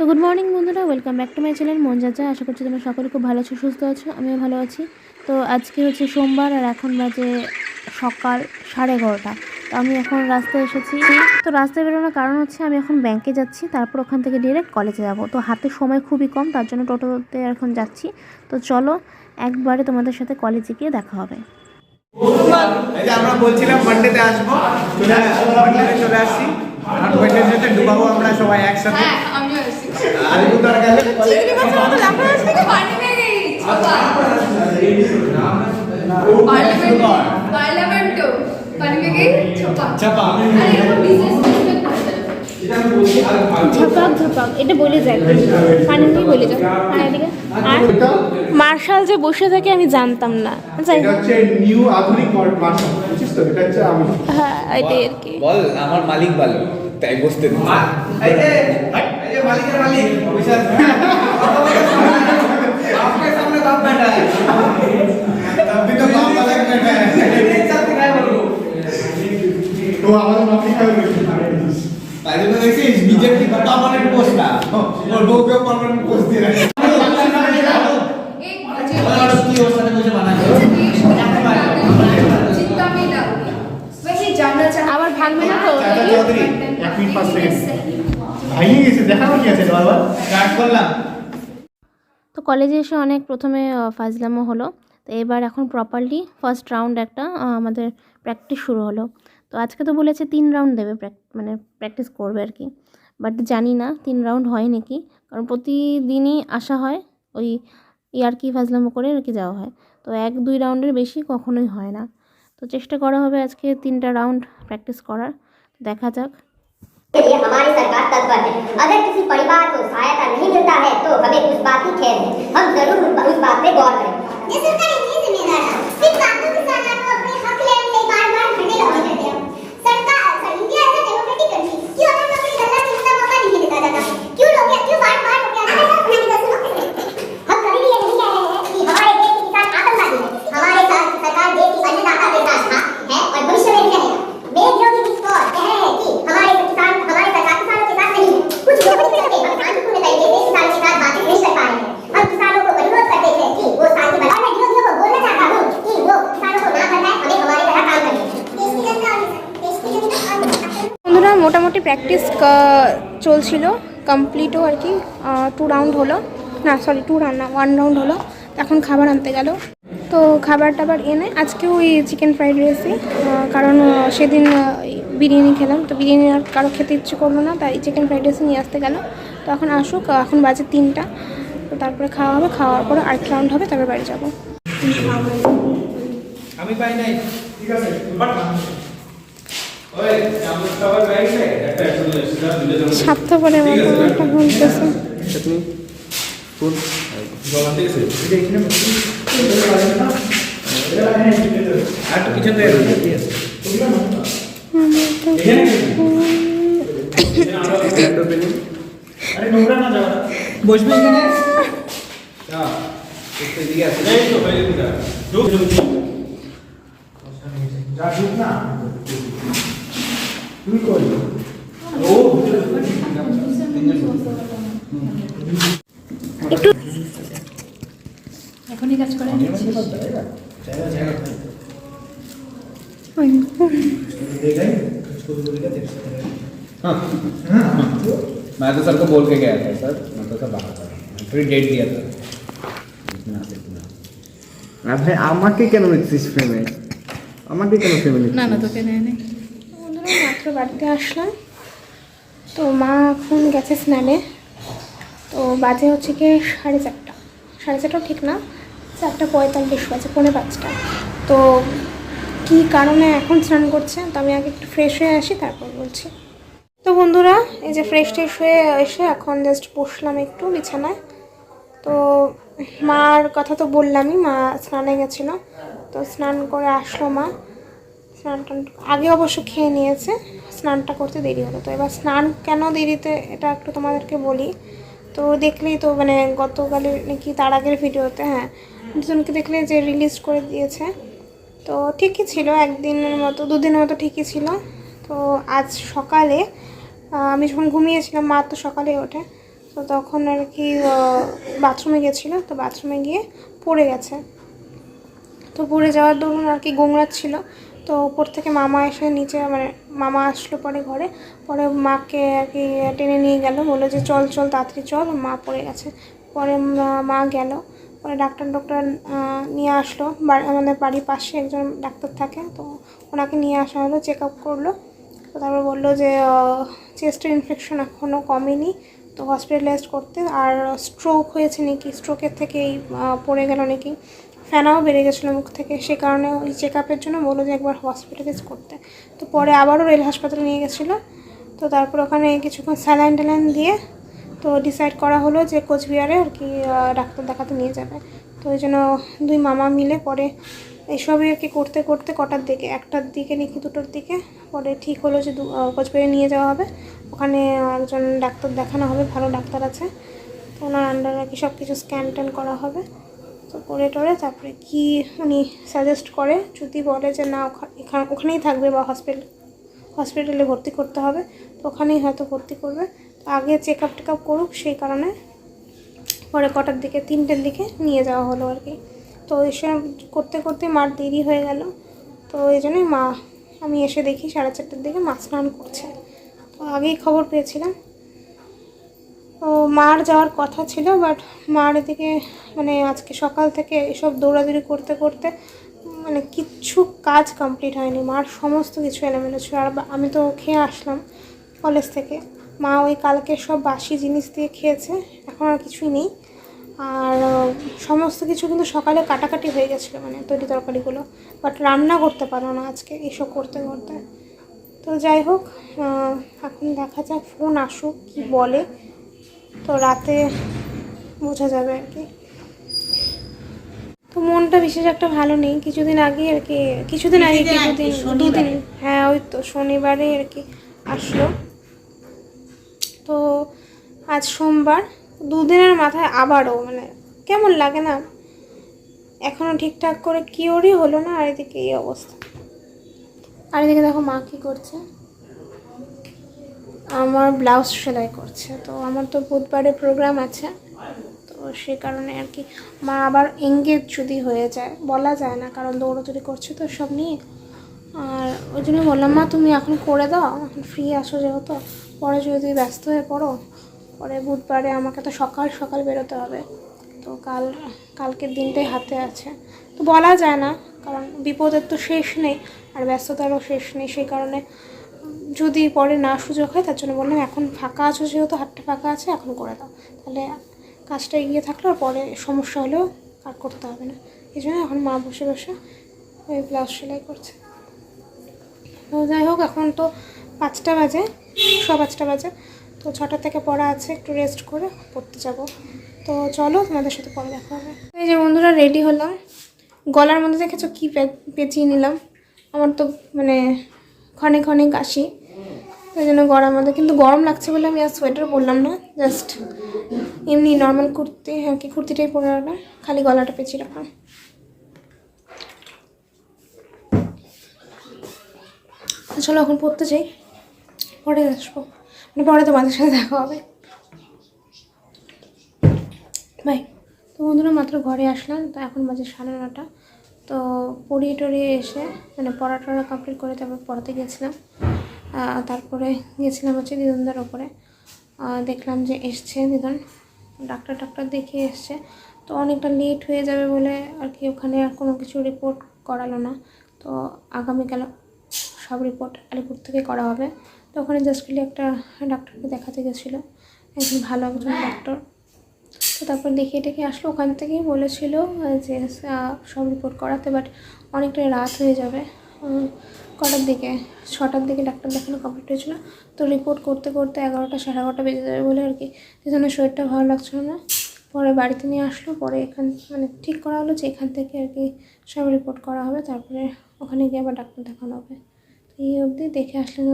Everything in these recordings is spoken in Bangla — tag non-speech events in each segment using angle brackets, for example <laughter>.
তো গুড মর্নিং বন্ধুরা welcome back to my channel মন যাচা আশা করছি তোমরা সকলে খুব ভালো আছো, সুস্থ আছো, আমিও ভালো আছি। তো আজকে হচ্ছে সোমবার আর এখন বাজে সকাল সাড়ে এগারোটা। তো আমি এখন রাস্তায় এসেছি। তো রাস্তায় বেরোনোর কারণ হচ্ছে আমি এখন ব্যাংকে যাচ্ছি, তারপর ওখান থেকে ডিরেক্ট কলেজে যাব। তো হাতে সময় খুবই কম, তার জন্য টোটোতে এখন যাচ্ছি। তো চলো, একবারে তোমাদের সাথে কলেজে গিয়ে দেখা হবে। আমরা বলছিলাম এটা বলে যায় বলে যায় আর মার্শাল যে বসে থাকে আমি জানতাম না। যাই এটা হোক হচ্ছে নিউ আধুনিক মার্শাল বুঝছিস তো? এটা হচ্ছে আমি। হ্যাঁ এটাই আর কি। বল আমার মালিক ভালো। তাই বসতে ও আমাদের মাফি খাওয়া তাই জন্য দেখছিস বিজেপি পার্মানেন্ট পোস্ট না ওর বউকেও কলেজে এসে অনেক প্রথমে ফাজলামো হলো। তো এবার এখন প্রপারলি ফার্স্ট রাউন্ড একটা আমাদের প্র্যাকটিস শুরু হলো। তো আজকে তো বলেছে তিন রাউন্ড দেবে মানে প্র্যাকটিস করবে আর কি। বাট জানি না, তিন রাউন্ড হয় নাকি। কারণ প্রতিদিনই আসা হয় ওই ইয়ারকি ফাজলামো করে আর কি যাওয়া হয়। তো এক দুই রাউন্ডের বেশি কখনোই হয় না। তো চেষ্টা করা হবে আজকে তিনটা রাউন্ড প্র্যাকটিস করার। দেখা যাক। के लिए हमारी सरकार तत्पर है। अगर किसी परिवार को सहायता नहीं मिलता है तो हमें उस बात की खेद है। हम ज़रूर उस बात पे गौर करें। চলছিল কমপ্লিটও আর কি টু রাউন্ড হলো। না সরি টু রাউন্ড না ওয়ান রাউন্ড হলো। এখন খাবার আনতে গেল। তো খাবার টাবার এনে আজকে ওই চিকেন ফ্রাইড রাইসই কারণ সেদিন বিরিয়ানি খেলাম। তো বিরিয়ানি আর কারও খেতে ইচ্ছে করল না, তাই চিকেন ফ্রাইড রাইস নিয়ে আসতে গেল। তো এখন আসুক, এখন বাজে তিনটা। তো তারপরে খাওয়া হবে, খাওয়ার পরে আরেকটা রাউন্ড হবে, তারপরে বাড়ি যাব। আমি পাই নাই। ঠিক আছে স্বার্থপরের মতো একটা বলতেছে বসবে এখানে এদিকে আছে যা ঠিক না তুই কই এখনই কাজ করে मैं तो सर को बोल के गया था सर मैं तो सब बाहर था फिर डेट दिया था इतना से इतना আরে আমাকে কেন নিচ্ছিস ফ্রেমে আমাকে কেন ফ্রেমে নিচ্ছিস না না তোকে নেয় নেই বন্ধুরা মাত্র বাড়িতে আসলাম তো মা এখন গেছে স্নানে তো বাজে হচ্ছে কি সাড়ে চারটা সাড়ে চারটা ঠিক না চারটা পঁয়তাল্লিশ বাজে পৌনে পাঁচটা তো কী কারণে এখন স্নান করছে তো আমি আগে একটু ফ্রেশ হয়ে আসি তারপর বলছি তো বন্ধুরা, এই যে ফ্রেশ ট্রেশ হয়ে এসে এখন জাস্ট বসলাম একটু বিছানায়। তো মার কথা তো বললামই, মা স্নানে গেছিল। তো স্নান করে আসলো মা। স্নান টান আগে অবশ্য খেয়ে নিয়েছে, স্নানটা করতে দেরি হলো। তো এবার স্নান কেন দেরিতে, এটা একটু তোমাদেরকে বলি। তো দেখলেই তো মানে গতকালের নাকি তার আগের ভিডিওতে হ্যাঁ দুজনকে দেখলে যে রিলিজ করে দিয়েছে। তো ঠিকই ছিল, একদিনের মতো, দুদিনের মতো ঠিকই ছিল। তো আজ সকালে আমি যখন ঘুমিয়েছিলাম, মা তো সকালে ওঠে, তো তখন আর কি বাথরুমে গেছিল, তো বাথরুমে গিয়ে পড়ে গেছে। তো পড়ে যাওয়ার দরুন আর কি গোংড়াচ্ছিল তো ওপর থেকে মামা এসে নিচে মানে মামা আসলো পরে ঘরে, পরে মাকে আর কি টেনে নিয়ে গেল, বলল যে চল চল, তাড়াতাড়ি চল, মা পড়ে গেছে। পরে মা- গেল, পরে ডাক্তার, ডক্টর নিয়ে আসলো আমাদের বাড়ির পাশে একজন ডাক্তার থাকে, তো ওনাকে নিয়ে আসা হলো চেক আপ করল। তারপর বলল যে চেস্টের ইনফেকশন এখনও কমেনি, তো হসপিটালাইজড করতে, আর স্ট্রোক হয়েছে নাকি স্ট্রোকের থেকেই পড়ে গেল নাকি, ফেনাও বেড়ে গেছিল মুখ থেকে, সে কারণে ওই চেক আপের জন্য বলল যে একবার হসপিটালাইজ করতে। তো পরে আবারও রেল হাসপাতালে নিয়ে গেছিল, তো তারপর ওখানে কিছুক্ষণ স্যালাইন ট্যালাইন দিয়ে, তো ডিসাইড করা হলো যে কোচবিহারে আর কি ডাক্তার দেখাতে নিয়ে যাবে। তো ওই জন্য দুই মামা মিলে পরে এইসবই আর কি করতে করতে কটার দিকে? একটার দিকে নাকি দুটোর দিকে? পরে ঠিক হলো যে কোচবিহারে নিয়ে যাওয়া হবে। ওখানে একজন ডাক্তার দেখানো হবে, ভালো ডাক্তার আছে। তো ওনার আন্ডারে আর কি সব কিছু স্ক্যান ট্যান করা হবে। তো করে টরে তারপরে কি উনি সাজেস্ট করে, যদি বলে যে না, ওখা- এখানে ওখানেই থাকবে বা হসপিটাল হসপিটালে ভর্তি করতে হবে, তো ওখানেই হয়তো ভর্তি করবে। তো আগে চেক আপ টেক আপ করুক, সেই কারণে পরে কটার দিকে? তিনটের দিকে নিয়ে যাওয়া হলো আর কি। তো এসব করতে করতে মার দেরি হয়ে গেল। তো এই জন্যই মা, আমি এসে দেখি সাড়ে চারটের দিকে মা স্নান করছে। তো আগেই খবর পেয়েছিলাম। তো মার যাওয়ার কথা ছিল বাট মার এদিকে মানে আজকে সকাল থেকে এসব দৌড়াদৌড়ি করতে করতে মানে কিচ্ছু কাজ কমপ্লিট হয়নি। মার সমস্ত কিছু এলোমেলো ছিল। আর আমি তো খেয়ে আসলাম কলেজ থেকে। মা ওই কালকে সব বাসি জিনিস দিয়ে খেয়েছে। এখন আর কিছুই নেই। আর সমস্ত কিছু কিন্তু সকালে কাটাকাটি হয়ে গেছিল মানে তৈরি তরকারিগুলো। বাট রান্না করতে পারো না আজকে এসব করতে করতে। তো যাই হোক এখন দেখা যাক ফোন আসুক কি বলে। তো রাতে বোঝা যাবে আর কি। তো মনটা বিশেষ একটা ভালো নেই। কিছুদিন আগে আর কি কিছুদিন আগে কিছুদিন দুদিন হ্যাঁ ওই তো শনিবারে আর কি আসলো। তো আজ সোমবার দুদিনের মাথায় আবারও মানে কেমন লাগে না? এখনও ঠিকঠাক করে কিওরই হলো না আর এদিকে এই অবস্থা। আর এদিকে দেখো মা কী করছে। আমার ব্লাউজ সেলাই করছে, তো আমার তো বুধবারে প্রোগ্রাম আছে, তো সে কারণে আর কি মা আবার এঙ্গেজ যদি হয়ে যায়, বলা যায় না, কারণ দৌড়াদৌড়ি করছে তো সব নিয়ে। আর ওই জন্য বললাম, মা, তুমি এখন করে দাও, এখন ফ্রি আসো যেহেতু, পরে যদি ব্যস্ত হয়ে পড়ো পরে বুধবারে আমাকে তো সকাল সকাল বেরোতে হবে। তো কাল, কালকের দিনটাই হাতে আছে। তো বলা যায় না, কারণ বিপদের তো শেষ নেই, আর ব্যস্ততারও শেষ নেই। সেই কারণে যদি পরে না সুযোগ হয়, তার জন্য বললাম, এখন ফাঁকা আছো যেহেতু, হাতটা ফাঁকা আছে, এখন করে দাও। তাহলে কাজটা এগিয়ে থাকল, আর পরে সমস্যা হলেও আর করতে হবে না। এই জন্য এখন মা বসে বসে ওই ব্লাউজ সেলাই করছে। তো যাই হোক, এখন তো পাঁচটা বাজে ছ পাঁচটা বাজে। তো ছটা থেকে পড়া আছে, একটু রেস্ট করে পড়তে যাব। তো চলো, তোমাদের সাথে পরে দেখা হবে। এই যে বন্ধুরা রেডি হলাম। গলার মধ্যে দেখেছ কী পেঁচিয়ে নিলাম? আমার তো মানে ক্ষণে ক্ষণে কাশি। ওই জন্য গরম মধ্যে, কিন্তু গরম লাগছে বলে আমি আর সোয়েটার পরলাম না জাস্ট এমনি নর্মাল কুর্তি হ্যাঁ কি কুর্তিটাই পরে রাখলাম খালি গলাটা পেঁচিয়ে রাখলাম। চলো, এখন পড়তে চাই পরে আসব। পরে তোমাদের সাথে দেখা হবে। বাই তো বন্ধুরা মাত্র ঘরে আসলাম, তো এখন বাজে সাড়ে নটা। তো পড়িয়ে টড়িয়ে এসে মানে পড়া টড়া কমপ্লিট করে তারপর পড়াতে গেছিলাম। তারপরে গেছিলাম হচ্ছে দিদনদার ওপরে। দেখলাম যে এসছে দিদন। ডাক্তার টাক্তার দেখিয়ে এসছে। তো অনেকটা লেট হয়ে যাবে বলে আর কি ওখানে আর কোনো কিছু রিপোর্ট করালো না। তো আগামীকাল সব রিপোর্ট আলিপুর থেকে করা হবে। তো ওখানে জাস্ট খালি একটা ডাক্তারকে দেখাতে গেছিল একজন ভালো একজন ডাক্তার তো তারপর দেখিয়ে টেকে আসলো ওখান থেকেই বলেছিল যে সব রিপোর্ট করাতে বাট অনেকটা রাত হয়ে যাবে। কটার দিকে? ছটার দিকে ডাক্তার দেখানো কমপ্লিট হয়েছিল। তো রিপোর্ট করতে করতে এগারোটা সাড়ে এগারোটা বেজে যাবে বলে আর কি। সেই জন্য শরীরটা ভালো লাগছিল না। পরে বাড়িতে নিয়ে আসলো পরে এখান মানে ঠিক করা হলো যে এখান থেকে আর কি সব রিপোর্ট করা হবে তারপরে ওখানে গিয়ে আবার ডাক্তার দেখানো হবে। তো এই অবধি দেখে আসলে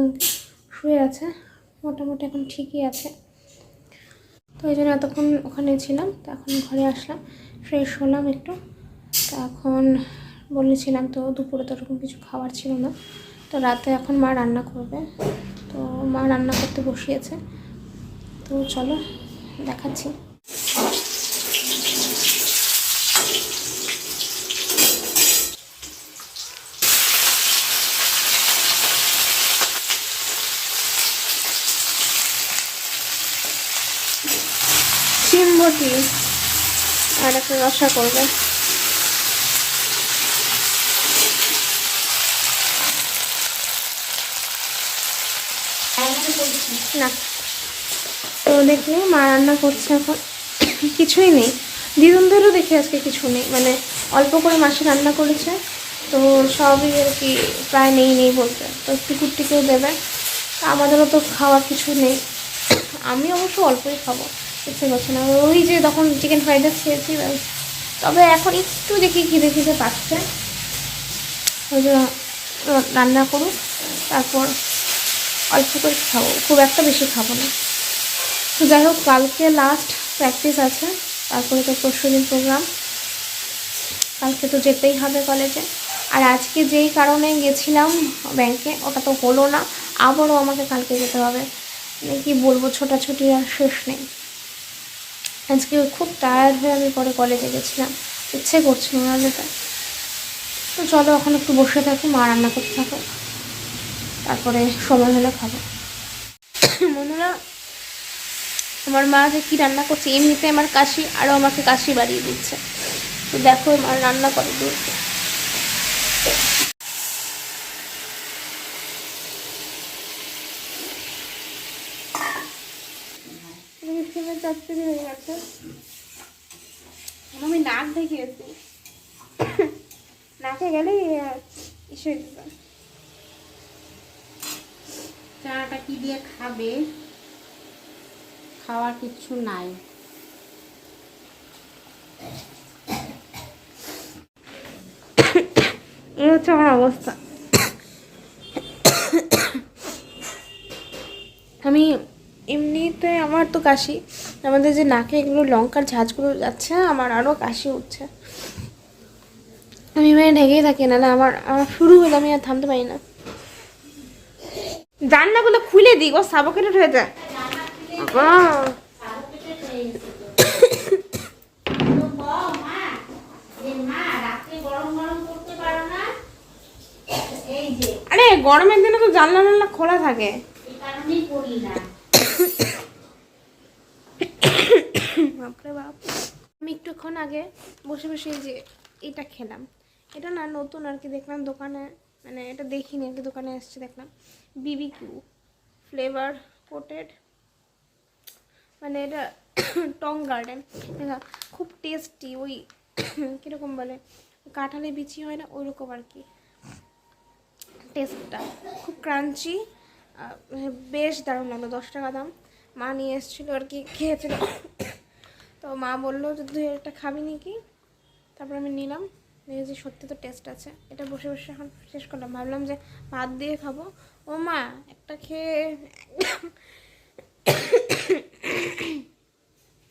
শুয়ে আছে, মোটামুটি এখন ঠিকই আছে। তো এই জন্য এতক্ষণ ওখানে ছিলাম, তো এখন ঘরে আসলাম ফ্রেশ হলাম একটু। তো এখন বলেছিলাম তো দুপুরে তো ওরকম কিছু খাবার ছিল না। তো রাতে এখন মা রান্না করবে, তো মা রান্না করতে বসিয়েছে। তো চলো দেখাচ্ছি। শিম আর একটা রসা করবে। না। তো দেখলে মা রান্না করছে এখন। কিছুই নেই। দিদুনদেরও দেখি আজকে কিছু নেই। মানে অল্প করে মাসে রান্না করেছে। তো সবই আর কি প্রায় নেই নেই বলতে। তো টিকুটিকেও দেবে। আমাদেরও তো খাওয়ার কিছু নেই। আমি অবশ্য অল্পই খাব। ইচ্ছে করছে না। ওই যে তখন চিকেন ফ্রাইড রাইস খেয়েছি। তবে এখন একটু দেখি খিদে খিদে পাচ্ছে। ওই রান্না করুক, তারপর অল্প করে খাব। খুব একটা বেশি খাব না। তো যাই হোক, কালকে লাস্ট প্র্যাকটিস আছে। তারপরে তো পরশু দিন প্রোগ্রাম কালকে তো যেতেই হবে কলেজে আর আজকে যেই কারণে গেছিলাম ব্যাংকে ওটা তো হলো না। আবারও আমাকে কালকে যেতে হবে। মানে কি বলব, ছোটাছুটি আর শেষ নেই। আজকে খুব টায়ার্ড হয়ে আমি পরে কলেজে গেছিলাম। ইচ্ছে করছিল না যেটা তো চলো এখন একটু বসে থাকো, মা রান্না করতে থাকো তারপরে সময় হলে খাব। বন্ধুরা, আমার মা যে কী রান্না করছে, এমনিতে আমার কাশি, আরও আমাকে কাশি বাড়িয়ে দিচ্ছে। তো দেখো আমার রান্না করে দূর আমি নাক দেখিয়েছি। নাকে ইসে চাটা কি দিয়ে খাবে? খাওয়ার কিচ্ছু নাই। এই হচ্ছে আমার অবস্থা। আমি এমনিতে আমার তো কাশি। আমাদের যে নাকে এগুলো, লঙ্কার ঝাঁঝগুলো যাচ্ছে আমার আরও কাশি উঠছে আমি মানে ঢেকেই থাকি, নাহলে আমার আমার শুরু হলে আমি আর থামতে পারি না। জানলাগুলো খুলে দিই, ও সাবকেটেড হয়ে যায়। আরে, গরমের দিনে তো জানলা জানলা খোলা থাকে। বাপরে বাপ। আমি একটুক্ষণ আগে বসে বসে যে এটা খেলাম। এটা না নতুন আর কি, দেখলাম দোকানে মানে এটা দেখিনি আর কি, দোকানে এসছে দেখলাম। বিবি কিউ ফ্লেভার কোটেড মানে এটা টং গার্ডেন এটা খুব টেস্টি ওই <coughs> কীরকম বলে, কাঁঠালে বিচি হয় না, ওইরকম আর কি। টেস্টটা খুব ক্রাঞ্চি বেশ দারুণ লাগল, দশ টাকা দাম। মা নিয়ে এসেছিল আর কি, খেয়েছিল। তো মা বলল যে তুই একটা খাবি নাকি? তারপর আমি নিলাম। দেখেছি সত্যি তো টেস্ট আছে। এটা বসে বসে এখন শেষ করলাম। ভাবলাম যে ভাত দিয়ে খাব। ও মা, একটা খেয়ে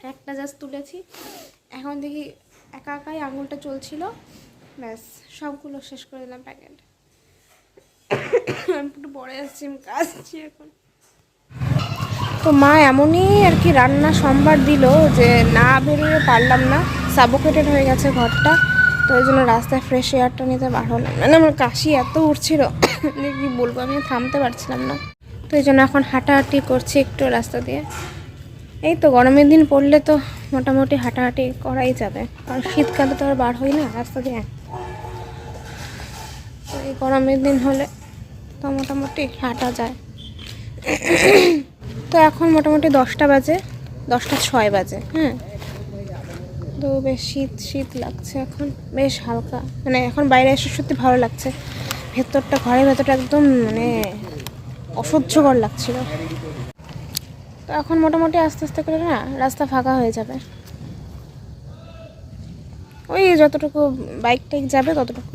<coughs> একটা জাস্ট তুলেছি। এখন দেখি একা একাই আঙুলটা চলছিল। ব্যাস, সবগুলো শেষ করে দিলাম প্যাকেট। <coughs> আমি একটু পরে আসছি আমি কাজছি এখন। তো মা এমনই আর কি রান্না সোমবার দিল যে না বেরিয়ে পারলাম না। সাবোকেটেড হয়ে গেছে ঘরটা। তো ওই জন্য রাস্তায় ফ্রেশ এয়ারটা নিতে বার হলাম মানে আমার কাশি এত উঠছিল যে <coughs> কি বলব, আমি থামতে পারছিলাম না। তো এই জন্য এখন হাঁটাহাঁটি করছি একটু রাস্তা দিয়ে। এই তো গরমের দিন পড়লে তো মোটামুটি হাঁটাহাঁটি করাই যাবে। কারণ শীতকালে তো আর বার হই না রাস্তা দিয়ে। তো এই গরমের দিন হলে তো মোটামুটি হাঁটা যায়। <coughs> তো এখন মোটামুটি দশটা বাজে, দশটা ছয় বাজে হ্যাঁ। তো বেশ শীত শীত লাগছে এখন, বেশ হালকা। মানে এখন বাইরে এসে সত্যি ভালো লাগছে। ভেতরটা, ঘরের ভেতরটা একদম মানে অসহ্যকর লাগছিল। তো এখন মোটামুটি আস্তে আস্তে করে না রাস্তা ফাঁকা হয়ে যাবে। ওই যতটুকু বাইক টাইক যাবে ততটুকু।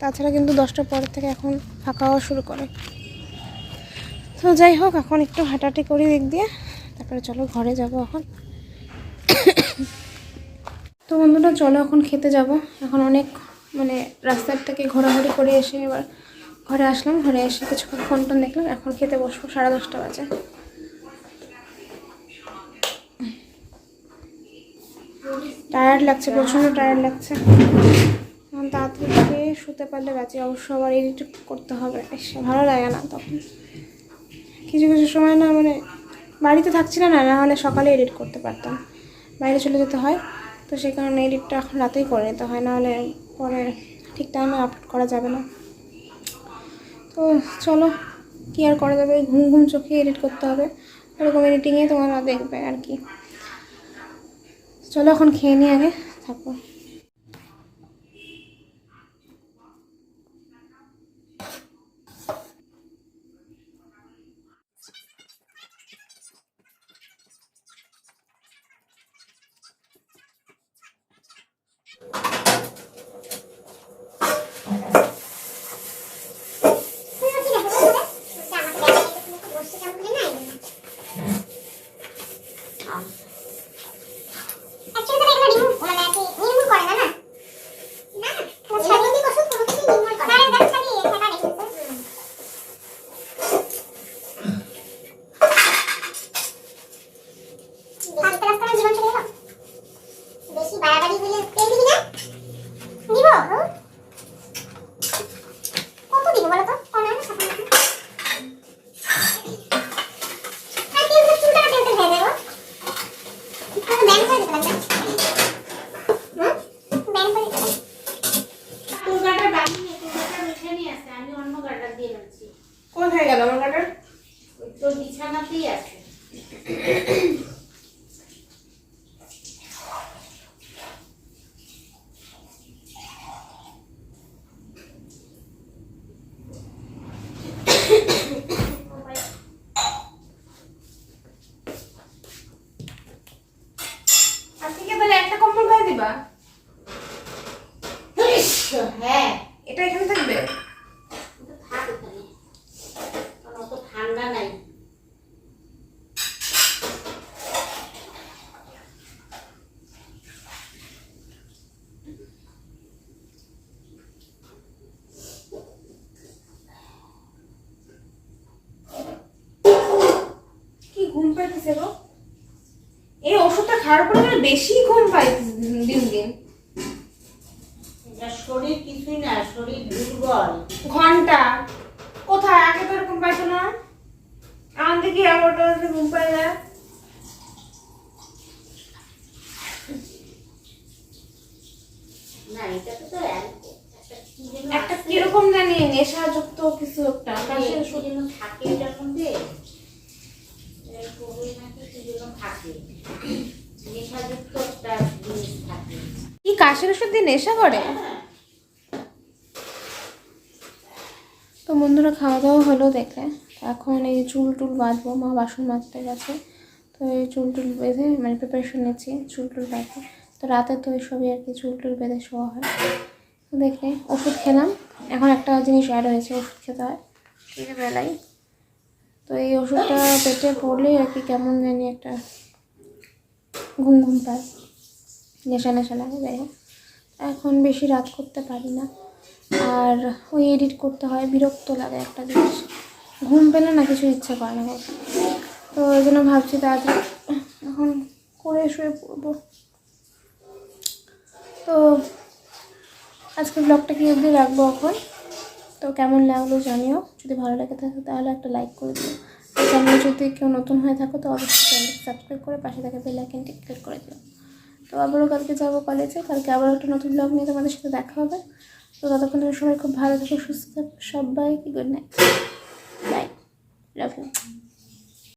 তাছাড়া কিন্তু দশটার পর থেকে এখন ফাঁকা হওয়া শুরু করে। তো যাই হোক, এখন একটু হাঁটাহাঁটি করি দিক দিয়ে। তারপরে চলো ঘরে যাব এখন। তো বন্ধুরা, চলো এখন খেতে যাব। এখন অনেক মানে রাস্তার থেকে ঘোরাঘুরি করে এসে এবার ঘরে আসলাম। ঘরে এসে কিছুক্ষণ ফোন টোন দেখলাম। এখন খেতে বসবো, সাড়ে দশটা বাজে। টায়ার্ড লাগছে, প্রচণ্ড টায়ার্ড লাগছে। এখন তাড়াতাড়ি শুতে পারলে বাঁচি। অবশ্য আবার এডিট করতে হবে। ভালো লাগে না তখন। কিছু কিছু সময় না মানে বাড়িতে থাকছি না না হলে সকালে এডিট করতে পারতাম। বাইরে চলে যেতে হয়, তো সেই কারণে এডিটটা এখন রাতেই করে নিতে হয় নাহলে পরে ঠিক টাইমে আপলোড করা যাবে না। তো চলো, কী আর করা যাবে? ঘুম ঘুম চোখে এডিট করতে হবে। ওরকম এডিটিংয়ে তোমরা দেখবে আর কি। চলো এখন খেয়ে নিই আগে থাকব পাইতেছে গো এই ওষুধটা খাওয়ার পরে বেশি ঘুম পাই দিন দিন। শরীর কিছুই না শরীর দুর্বল। ঘণ্টা। কোথায়? আগে তো এরকম পাইতো না। আমার দেখি এগারোটা ঘুম পাই না। না এটা তো তো একটা কি। কীরকম জানি নেশাযুক্ত কিছু একটা। যেন থাকে এটার মধ্যে এই শরীর নাকি কি যেন থাকে। নেশাযুক্ত একটা জিনিস থাকে। কি কাশের ওষুধ দিয়ে নেশা করে? তো বন্ধুরা খাওয়া দাওয়া হলো দেখে। এখন এই চুল টুল বাঁধবো মা বাসন মাজতে গেছে। তো এই চুল টুল বেঁধে মানে প্রিপারেশন নিচ্ছি চুল টুল বাঁধবো তো রাতে তো এইসবই আর কি চুল টুল বেঁধে শোয়া হয়। তো দেখে ওষুধ খেলাম। এখন একটা জিনিস অ্যাড হয়েছে ওষুধ খেতে হয়। বেলায় তো এই ওষুধটা পেটে পড়লেই আর কি কেমন জানি একটা ঘুম ঘুম পায়, নেশা নেশা লাগে, যাই এখন বেশি রাত করতে পারি না। আর ওই এডিট করতে হয়, বিরক্ত লাগে একটা জিনিস। ঘুম পেলে না কিছু ইচ্ছে করে না তো ওই জন্য ভাবছি তাড়াতাড়ি এখন করে শুয়ে পড়ব। তো আজকে ব্লগটা কি অবধি রাখব এখন? তো কেমন লাগল জানিও। যদি ভালো লাগে থাকে তাহলে একটা লাইক করে দিও। চ্যানেল যদি কেউ নতুন হয়ে থাকো তো অবশ্যই চ্যানেলটি সাবস্ক্রাইব করে পাশে থাকা বেল আইকনটি ক্লিক করে দিও। তো আবারও কালকে যাব কলেজে কালকে আবার একটা নতুন ব্লগ নিয়ে তোমাদের সাথে দেখা হবে। তো ততক্ষণ সবাই খুব ভালো থাকো, সুস্থ থাকো, সবাইকে গুড নাইট